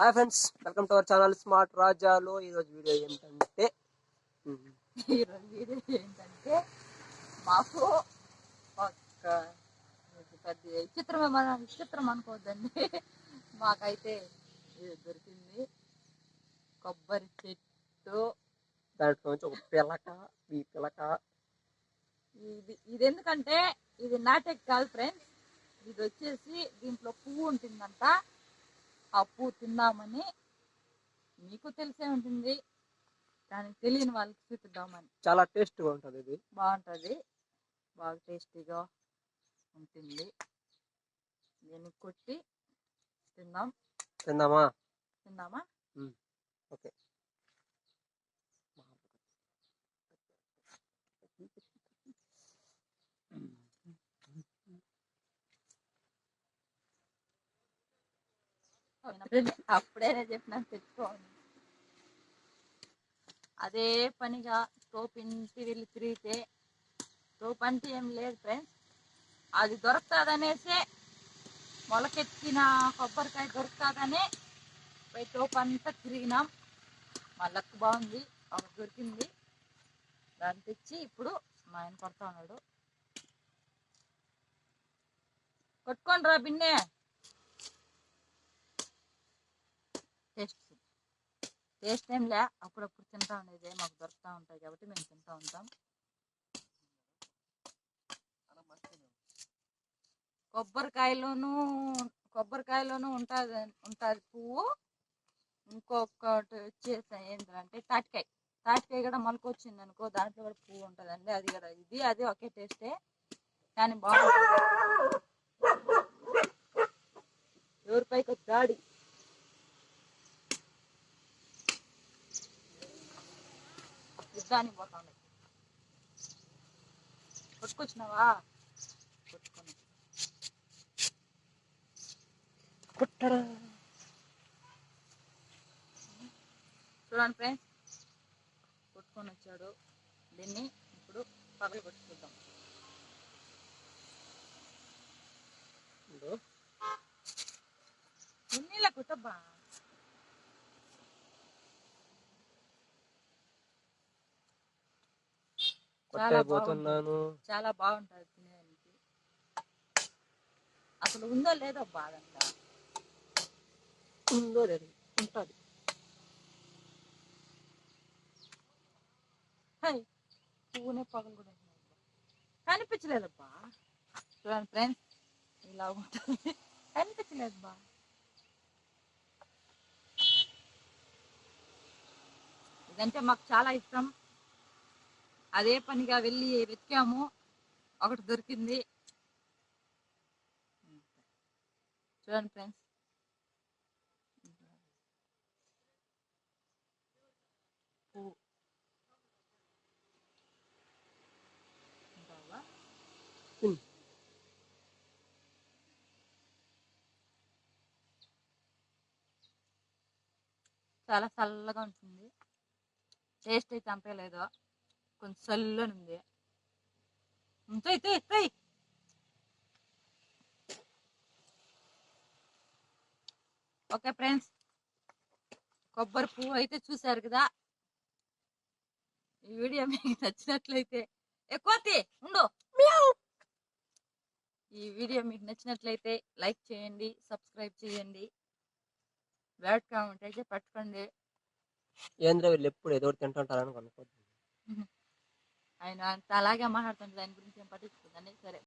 Hi friends welcome to our channel Smart రాజాలో. ఈరోజు video ఏంటంటే ఈరోజు వీడియో ఏంటంటే మాకు ఒక పెద్ద విచిత్రమే మన విచిత్రం అనుకోవద్దండి మాకైతే దొరికింది. కొబ్బరి చెట్టు. దాంట్లో నుంచి ఒక పిలక ఈ పిలక. ఇది ఇది ఎందుకంటే ఇది నాటెక్ కాదు ఫ్రెండ్స్. ఇది వచ్చేసి దీంట్లో పువ్వు ఉంటుందంట. పువ్వు తిందామని మీకు తెలిసే ఉంటుంది. కానీ తెలియని వాళ్ళకి చూపిద్దామని. చాలా టేస్ట్గా ఉంటుంది ఇది. బాగుంటుంది. బాగా టేస్టీగా ఉంటుంది. దీన్ని కొట్టి తిందాం. తిందామా? తిందామా? ఓకే. అప్పుడే చెప్పిన తెచ్చుకోండి. అదే పనిగా తోపు ఇంటి వెళ్ళి తిరిగితే తోపు అంటే ఏం లేదు ఫ్రెండ్స్ అది దొరుకుతుందనేసే మొలకెత్తిన కొబ్బరికాయ దొరుకుతుందనే పోయి తోపు అంతా తిరిగినాం. మా లక్ బాగుంది ఒకటి దొరికింది. దాన్ని తెచ్చి ఇప్పుడు మా ఆయన కొడతా ఉన్నాడు. కొట్టుకోండి రా బిన్నే టేస్ట్ టేస్ట్ ఏం లే అప్పుడప్పుడు తింటా ఉండేది మాకు దొరుకుతూ ఉంటాయి కాబట్టి మేము తింటా ఉంటాం. కొబ్బరికాయలోను కొబ్బరికాయలోనూ ఉంటుంది ఉంటుంది పువ్వు. ఇంకొకటి వచ్చేసి ఏంటంటే తాటికాయ. తాటికాయ కూడా మొలకొచ్చింది అనుకో దాంట్లో కూడా పువ్వు ఉంటుందండి. అది కూడా ఇది అది ఒకే టేస్టే. కానీ బాగుంటుంది. ఎవరిపైకి వచ్చి దాడి? యుద్ధానికి ఉన్నాయి కొట్టుకొచ్చినావా? కొట్టుకున్నా. కొట్టడా చూడండి ఫ్రెండ్స్ కొట్టుకొని వచ్చాడు. దీన్ని ఇప్పుడు పగలు కొట్టుకుందాం. ఇదో. ఉన్నీళ్ళ కుట్టబ్బా. కొట్టేయబోతున్నాను చాలా బాగుంటుంది తినేదానికి అసలు ఉందో లేదో బాధంతా ఉందో లేదు. ఉంటుంది. హై పువ్వునే పగలు కూడా కనిపించలేదబ్బా. చూడండి ఫ్రెండ్స్ ఇలా ఉంటుంది. కనిపించలేదు బా ఇదంటే మాకు చాలా ఇష్టం. అదే పనిగా వెళ్ళి వెతికాము. ఒకటి దొరికింది. చూడండి ఫ్రెండ్స్. చాలా చల్లగా ఉంటుంది. టేస్ట్ అయితే అంతే లేదు కొంచెం చల్లని ఉంది ఉంటాయి తే ఓకే ఫ్రెండ్స్. కొబ్బరి పువ్వు అయితే చూశారు కదా? ఈ వీడియో మీకు నచ్చినట్లయితే ఎక్కువ ఉండు. ఈ వీడియో మీకు నచ్చినట్లయితే లైక్ చేయండి సబ్స్క్రైబ్ చేయండి. బ్యాడ్ కామెంట్ అయితే పట్టుకోండి. ఏంద్ర వీళ్ళు ఎప్పుడు ఏదో ఒకటి తింటుంటారని కొనుక్కోద్దు ఆయన అంత అలాగే మాట్లాడుతుంటే దాని గురించి ఏం పట్టించుకుందని సరే.